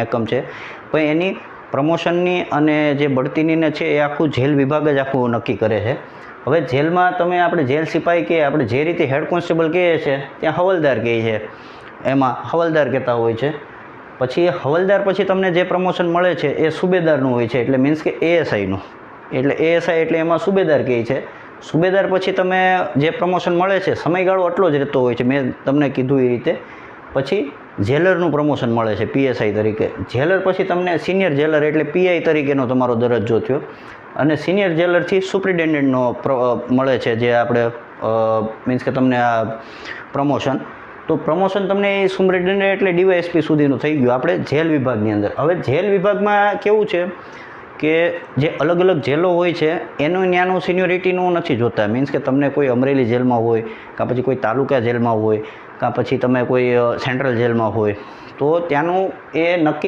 એકમ છે. પણ એની પ્રમોશનની અને જે બઢતીનીને છે, એ આખું જેલ વિભાગ જ આખું નક્કી કરે છે. હવે જેલમાં તમે આપણે જેલ સિપાઈ કહીએ આપણે જે રીતે હેડ કોન્સ્ટેબલ કહીએ છીએ, ત્યાં હવલદાર કહે છે. એમાં હવલદાર કહેતા હોય છે. પછી હવલદાર પછી તમને જે પ્રમોશન મળે છે, એ સુબેદારનું હોય છે, એટલે મીન્સ કે એએસઆઈનું એટલે એએસઆઈ એટલે એમાં સુબેદાર કહે છે. સુબેદાર પછી તમે જે પ્રમોશન મળે છે, સમયગાળો આટલો જ રહેતો હોય છે, મેં તમને કીધું એ રીતે. પછી જેલરનું પ્રમોશન મળે છે પીએસઆઈ તરીકે. જેલર પછી તમને સિનિયર જેલર એટલે પીઆઈ તરીકેનો તમારો દરજ્જો થયો. અને સિનિયર જેલરથી સુપ્રિન્ટેન્ડન્ટનો મળે છે જે આપણે મીન્સ કે તમને આ પ્રમોશન તો પ્રમોશન તમને એ સુપ્રિન્ટેન્ડન્ટ એટલે ડીવાયએસપી સુધીનું થઈ ગયું. આપણે જેલ વિભાગની અંદર. હવે જેલ વિભાગમાં કેવું છે? કે જે અલગ અલગ જેલો હોય છે, એનું ત્યાંનું સિનિયોરિટીનું નથી જોતા. મીન્સ કે તમને કોઈ અમરેલી જેલમાં હોય, કાં પછી કોઈ તાલુકા જેલમાં હોય, કાં પછી તમે કોઈ સેન્ટ્રલ જેલમાં હોય, તો ત્યાંનું એ નક્કી